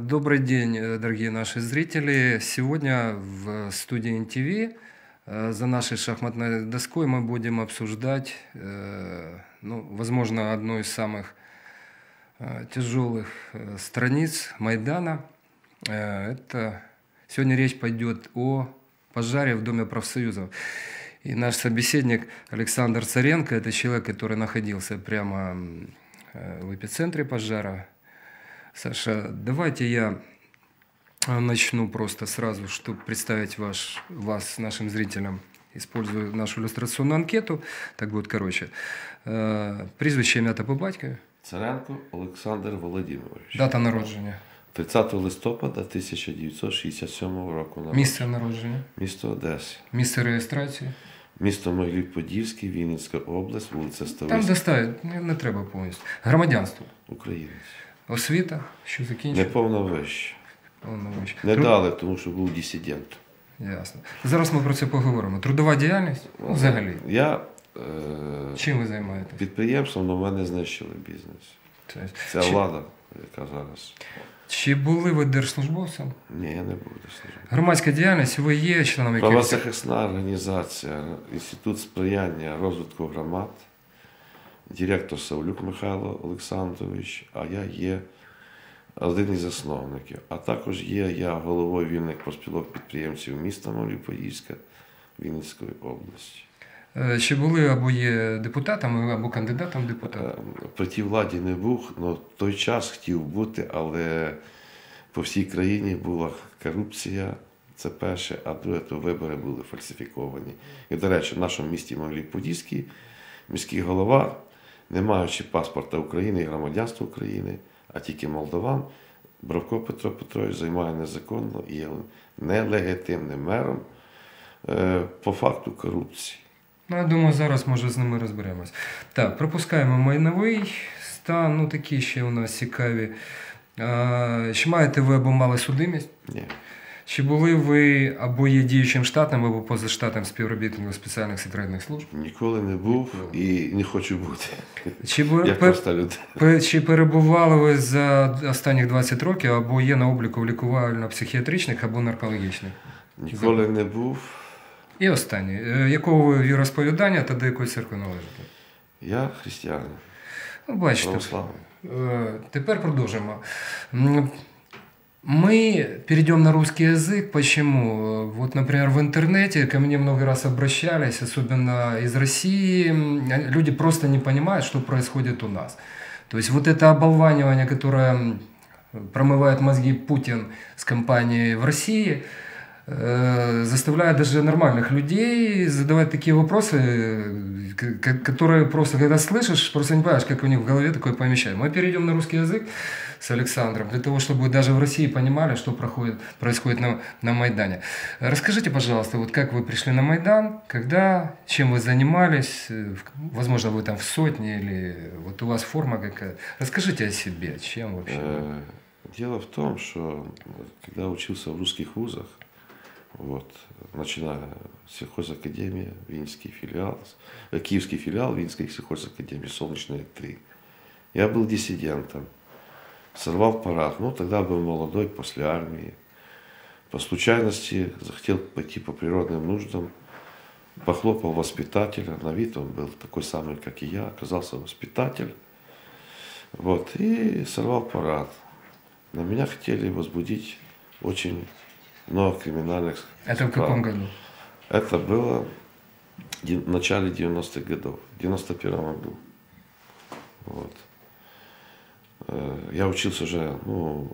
Добрый день, э, дорогие наши зрители. Сегодня в студии НТВ э, за нашей шахматной доской мы будем обсуждать, э, ну, возможно, одну из самых тяжелых страниц Майдана. Это сегодня речь пойдет о пожаре в Доме профсоюзов. И наш собеседник Александр Царенко, это человек, который находился прямо в эпицентре пожара, Саша, давайте я начну просто сразу, чтобы представить ваш, вас нашим зрителям. Использую нашу иллюстрационную анкету, так будет короче. Э, Прізвище ім'я та по батькові. Царенко Олександр Володимирович. Дата народження. 30 листопада 1967 року. народження. Місце народження. Місто Одеса. Місце реєстрації. Місто Могилів-Подільський, Вінницька область, вулиця Там Ставицька, не, не треба повністю. Громадянство. Українець. Освіта, що Не закінчив. повна вища. Не Тру- дали, тому що був дисидент. Ясно. Зараз ми про це поговоримо. Трудова діяльність? Ну, взагалі. Я е, Чим ви займаєтесь? підприємством, але мене знищили бізнес. Тобто, Ця чи, влада, яка зараз. чи були ви держслужбовцем? Ні, я не буду служити. Громадська діяльність, ви є членом якихось... Правозахисна організація, Інститут сприяння розвитку громад, директор Савлюк Михайло Олександрович, а я є один із засновників. А також є я головою вільних профспілок підприємців міста Молів-Подільська Вінницької області. Е, Чи були або є депутатами, або кандидатом в депутати? Е, При тій владі не був, але в той час хотів бути, але по всій країні була корупція. Це перше, а друге, то вибори були фальсифіковані. І, до речі, в нашому місті Могилів-Подільський міський голова, не маючи паспорта України і громадянства України, а тільки молдаван, Бровко Петро Петрович займає незаконно і є нелегітимним мером е, по факту корупції. Ну, я думаю, зараз може з ними розберемось. Так, пропускаємо майновий стан, ну такі ще у нас цікаві. Чи маєте ви або мали судимість? Ні. Чи були ви або є діючим штатом, або позаштатним співробітником спеціальних секретних служб? Ніколи не був і не хочу бути. Чи, ви, Як пе- проста людина. чи перебували ви за останніх 20 років, або є на обліку в лікувально-психіатричних або наркологічних? Ніколи не був. І останнє. Е, Якого ви віросповідання та до якої церкви належите? Я християнин, Ну, бачите, Теперь продолжим. М, Мы перейдем на русский язык. Почему? Э, Вот, например, в интернете ко мне много раз обращались, особенно из России. Люди просто не понимают, что происходит у нас. То есть вот это оболванивание, которое м, промывает мозги Путин с компанией в России, э, заставляет даже нормальных людей задавать такие вопросы, э, которые просто, когда слышишь, просто не понимаешь, как у них в голове такое помещает. Мы перейдем на русский язык с Александром, для того, чтобы даже в России понимали, что проходит, происходит на, на Майдане. Расскажите, пожалуйста, вот как вы пришли на Майдан, когда, чем вы занимались, возможно, вы там в сотне или вот у вас форма какая. Расскажите о себе, чем вообще. Э, Дело в том, что когда учился в русских вузах, вот, начиная с сельхозакадемии, Винский филиал, э, Киевский филиал Винской сельхозакадемии, Солнечная 3, я был диссидентом, сорвал парад, ну тогда был молодой, после армии, по случайности захотел пойти по природным нуждам, похлопал воспитателя, на вид он был такой самый, как и я, оказался воспитатель, вот, и сорвал парад. На меня хотели возбудить очень много криминальных Это в каком году? Это было в начале 90-х годов, в 91 году. Вот. Э, Я учился уже, ну,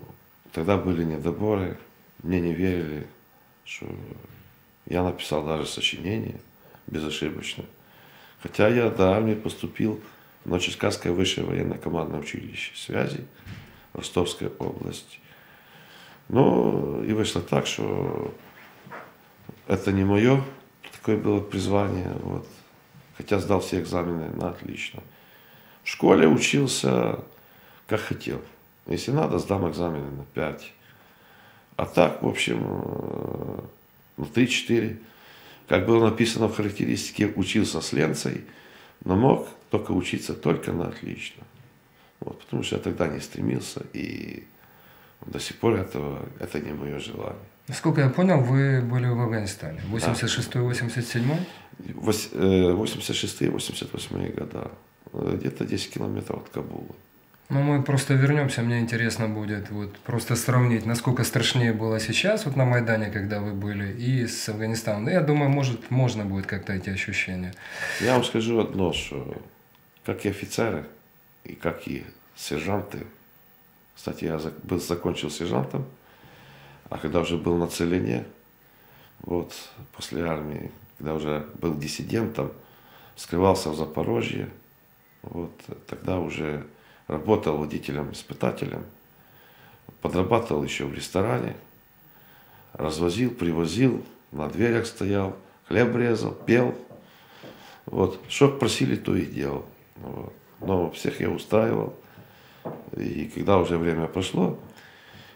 тогда были недоборы, мне не верили, что я написал даже сочинение безошибочно. Хотя я до армии поступил в Новочеркасское высшее военно-командное училище связи, Ростовская область. Ну, и вышло так, что это не мое, такое было призвание. Вот. Хотя сдал все экзамены на отлично. В школе учился как хотел. Если надо, сдам экзамены на 5. А так, в общем, э, на 3-4. Как было написано в характеристике, учился с ленцей, но мог только учиться только на отлично. Вот, потому что я тогда не стремился и До сих пор этого, это не мое желание. Насколько я понял, вы были в Афганистане. 86-87? 86-88 года. Где-то 10 километров от Кабула. Ну, мы просто вернемся, мне интересно будет вот просто сравнить, насколько страшнее было сейчас вот на Майдане, когда вы были, и с Афганистаном. Ну, я думаю, может, можно будет как-то эти ощущения. Я вам скажу одно, что как и офицеры, и как и сержанты, кстати, я был, закончил сержантом, а когда уже был на целине, вот, после армии, когда уже был диссидентом, скрывался в Запорожье, вот, тогда уже работал водителем-испытателем, подрабатывал еще в ресторане, развозил, привозил, на дверях стоял, хлеб резал, пел. Вот, что просили, то и делал. Вот. Но всех я устраивал. И когда уже время прошло,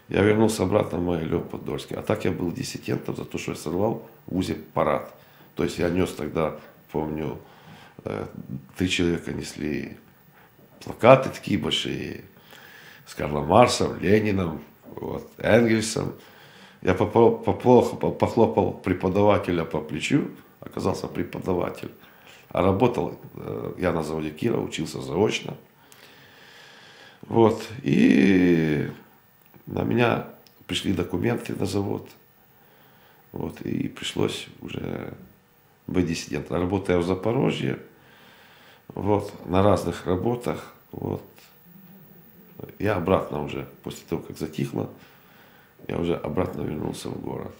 я вернулся обратно в Могилев Подольский. А так я был диссидентом за то, что я сорвал в УЗИ парад. То есть я нес тогда, помню, э, три человека несли плакаты такие большие с Карлом Марсом, Лениным, вот, Энгельсом. Я попал, попал, похлопал преподавателя по плечу, оказался преподаватель. А работал э, я на заводе Кира, учился заочно. Вот. И на меня пришли документы на завод. Вот. И пришлось уже быть диссидентом. Работая в Запорожье, вот, на разных работах, вот, я обратно уже, после того, как затихло, я уже обратно вернулся в город.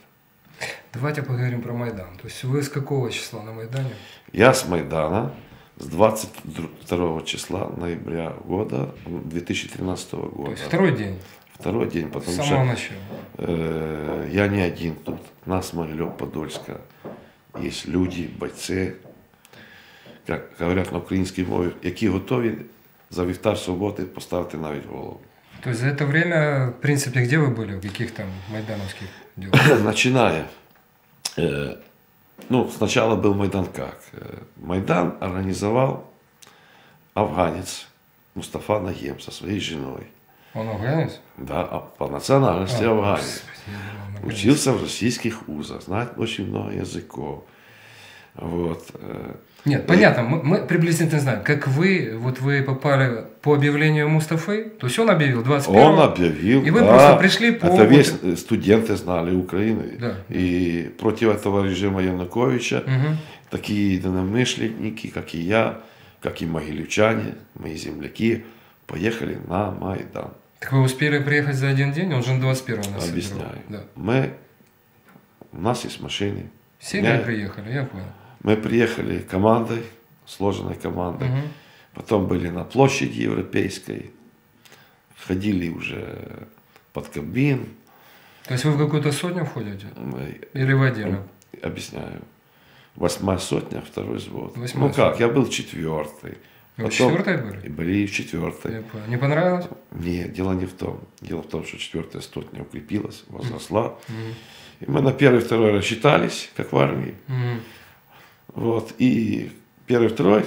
Давайте поговорим про Майдан. То есть вы с какого числа на Майдане? Я с Майдана с 22 числа ноября года 2013 года. То есть второй день? Второй день, потому С что начала. Э, я не один тут. Нас Могилев Подольска. Есть люди, бойцы, як говорять на українській мові, які готові за вівтар суботи поставити навіть голову. То есть за это время, в принципе, где вы были? В каких там майдановских делах? Начиная. Э, ну, сначала был Майдан как? Э, Майдан организовал афганец Мустафа Нагем со своей женой. Он афганец? Да, а по национальности а, афганец. Учился в российских вузах, знает очень много языков. Вот. Нет, понятно, мы, мы приблизительно знаем, как вы, вот вы попали по объявлению Мустафы, то есть он объявил 21 Он объявил, И вы да, просто пришли по... Это весь студенты знали Украины. Да. И против этого режима Януковича угу. такие единомышленники, как и я, как и могилевчане, мои земляки, поехали на Майдан. Так вы успели приехать за один день? Он же на 21 нас Объясняю. Да. Мы, у нас есть машины. Семьи приехали, я понял. Мы приехали командой, сложенной командой. Угу. Потом были на площади европейской. Ходили уже под кабин. То есть вы в какую-то сотню входите? Мы... Или в отдельно? Объясняю. Восьмая сотня, второй взвод. Восьмая ну как, я был четвертый. Вы Потом... четвертой были? Были в четвертой. Не понравилось? Нет, дело не в том. Дело в том, что четвертая сотня укрепилась, возросла. Mm-hmm. И мы на первый, второй рассчитались, как в армии. Mm-hmm. Вот. И первый, второй,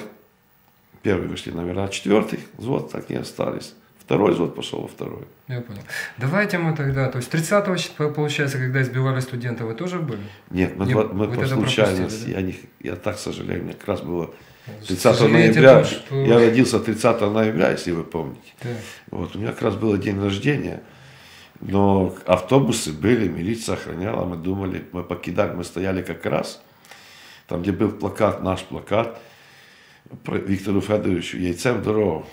первый вышли номера, четвертый взвод так и остались. Второй взвод пошел во второй. Я понял. Давайте мы тогда, то есть 30 получается, когда избивали студентов, вы тоже были? Нет, мы, не, два, мы по случайности, да? я, не, я так сожалею, мне как раз было 30 ноября, что... я родился 30 ноября, если вы помните. Да. Вот, у меня как раз было день рождения, но автобусы были, милиция охраняла, мы думали, мы покидали, мы стояли как раз там, де був плакат, наш плакат Віктору Федоровичу яйцем дорогу.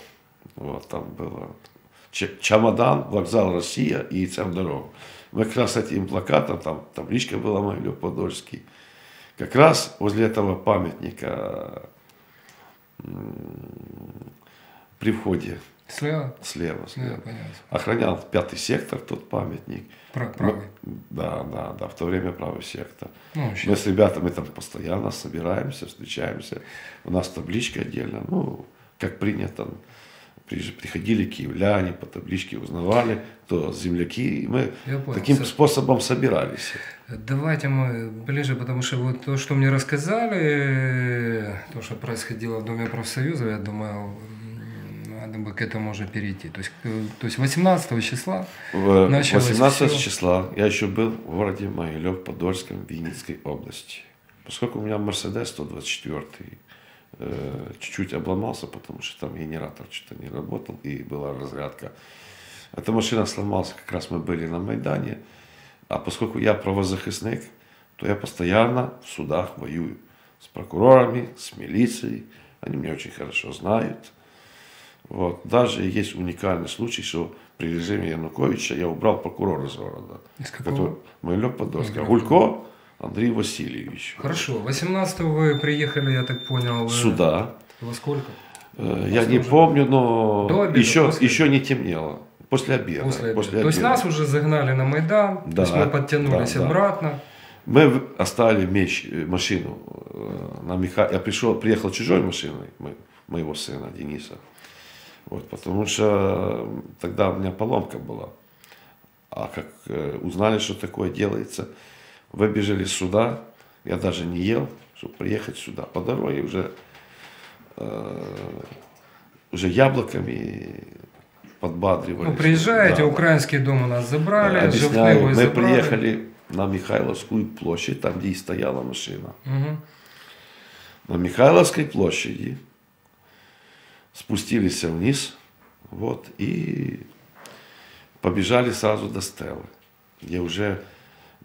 Вот, там было чемодан, вокзал Россия и яйцем дорогу. Мы как раз этим плакатом, там табличка была Могилев Подольский, как раз возле этого памятника при входе. Слева? Слева, слева. Да, понятно. Охранял пятый сектор, тот памятник. Правый. Да, да, да, в то время правый сектор. Ну, мы с ребятами там постоянно собираемся, встречаемся. У нас табличка отдельно, ну, как принято. Приходили киевляне, по табличке узнавали, то земляки. И мы понял, таким Саш, способом собирались. Давайте мы ближе, потому что вот то, что мне рассказали, то, что происходило в Доме профсоюза, я думаю, надо бы к этому уже перейти. То есть, э, то есть 18 числа В- началось 18 всё. числа я еще был в городе Могилев Подольском Винницкой области. Поскольку у меня Мерседес 124 э, чуть-чуть обломался, потому что там генератор что-то не работал и была разрядка. Эта машина сломалась, как раз мы были на Майдане. А поскольку я правозахисник, то я постоянно в судах воюю с прокурорами, с милицией. Они меня очень хорошо знают. Вот. Даже есть уникальный случай, что при режиме Януковича я убрал прокурора из города. Из какого? который-. Могилев. Гулько Андрей Васильевич. Хорошо, 18 вы приехали, я так понял. э, Сюда. Во сколько? Э, Я не помню, но До обеда, еще, после? еще не темнело. После обеда. После обеда. То есть обеда. нас уже загнали на Майдан, то Да, есть мы подтянулись да, да. обратно. Мы оставили меч, э, машину на Миха... Я пришел, приехал чужой машиной, моего сына Дениса. Вот, потому что э, тогда у меня поломка была. А как э, узнали, что такое делается, выбежали сюда. Я даже не ел, чтобы приехать сюда. По дороге уже, э, уже яблоками подбадривали. Ну, приезжаете, Да, да. украинский дом у нас забрали, Объясняю, Жовтневый мы забрали. приехали на Михайловскую площадь, там, где и стояла машина. Мгм. На Михайловской площади спустились вниз, вот, и побежали сразу до Стелы, где уже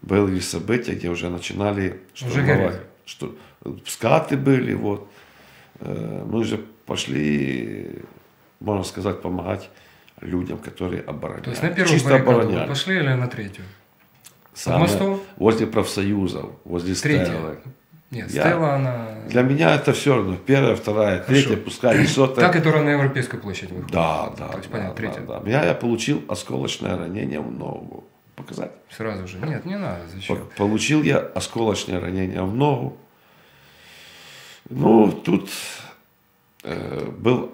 были события, где уже начинали штурмовать. Что, скаты были, вот. Э, Мы уже пошли, можно сказать, помогать людям, которые обороняют. То есть на первую Чисто обороняли. пошли или на третью? Самое-? Возле профсоюзов, возле Третья. Стеллы. Нет, Я- Стелла, она... Для меня это все равно. Первая, вторая, третья, пускай Та, сотая. которая на Европейскую площадь выходит. Да, да, То есть, да, понятно, да, третья. да. Меня я получил осколочное ранение в ногу. Показать? Сразу же. Нет, не надо, зачем? По- Получил я осколочное ранение в ногу. Ну, тут э, был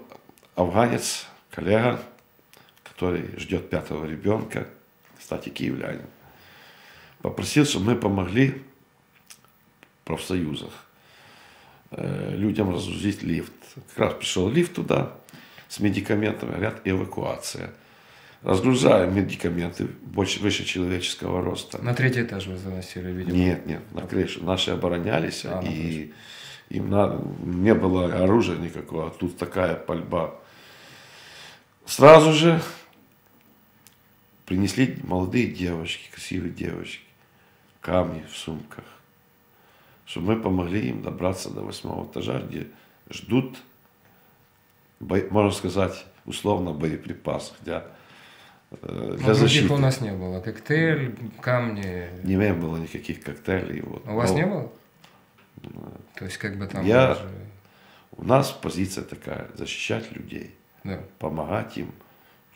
афганец, коллега, который ждет пятого ребенка, кстати, киевлянин. Попросил, чтобы мы помогли профсоюзах э, людям разгрузить лифт. Как раз пришел лифт туда с медикаментами, говорят, эвакуация. Разгружаем медикаменты больше, выше человеческого роста. На третий этаж вы заносили, видимо. Нет, нет, на крышу. Наши оборонялись, А, и им на- не было оружия никакого, а тут такая пальба. Сразу же принесли молодые девочки, красивые девочки, камни в сумках, чтобы мы помогли им добраться до восьмого этажа, где ждут, можно сказать, условно для, э, Но для других защиты. у нас не было. Коктейль, камни. Не было никаких коктейлей. Вот. У вас Но не было? То есть как бы там... Я- даже- У нас позиция такая, защищать людей, Да. помогать им,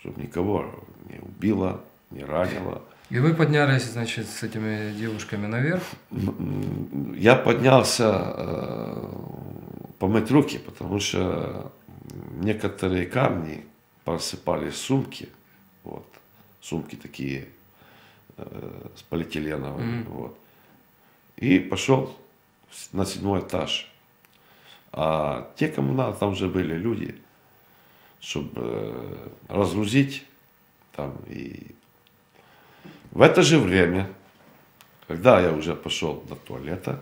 чтобы никого не убило, не ранило. И вы поднялись, значит, с этими девушками наверх. Я поднялся э, помыть руки, потому что некоторые камни просыпали сумки, вот, сумки такие э, с полиэтиленовыми, Мгм. вот. И пошел на седьмой этаж. А те, кому надо, там уже были люди, чтобы разгрузить там и в это же время, когда я уже пошел до туалета,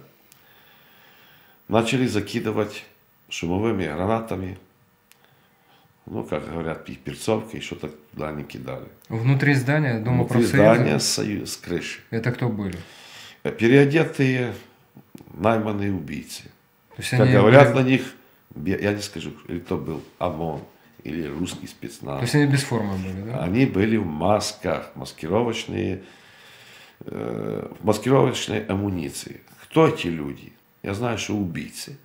начали закидывать шумовыми гранатами, ну, как говорят, пи- перцовкой, что-то туда они кидали. Внутри здания Дома Внутри профсоюза. здания с, сою- с крыши. Это кто были? Переодетые найманные убийцы. То есть Как они говорят были- на них, я не скажу, или то был ОМОН, или русский То спецназ. есть они без формы были, да? Они были в масках, маскировочные, э, в маскировочной амуниции. Кто эти люди? Я знаю, что убийцы.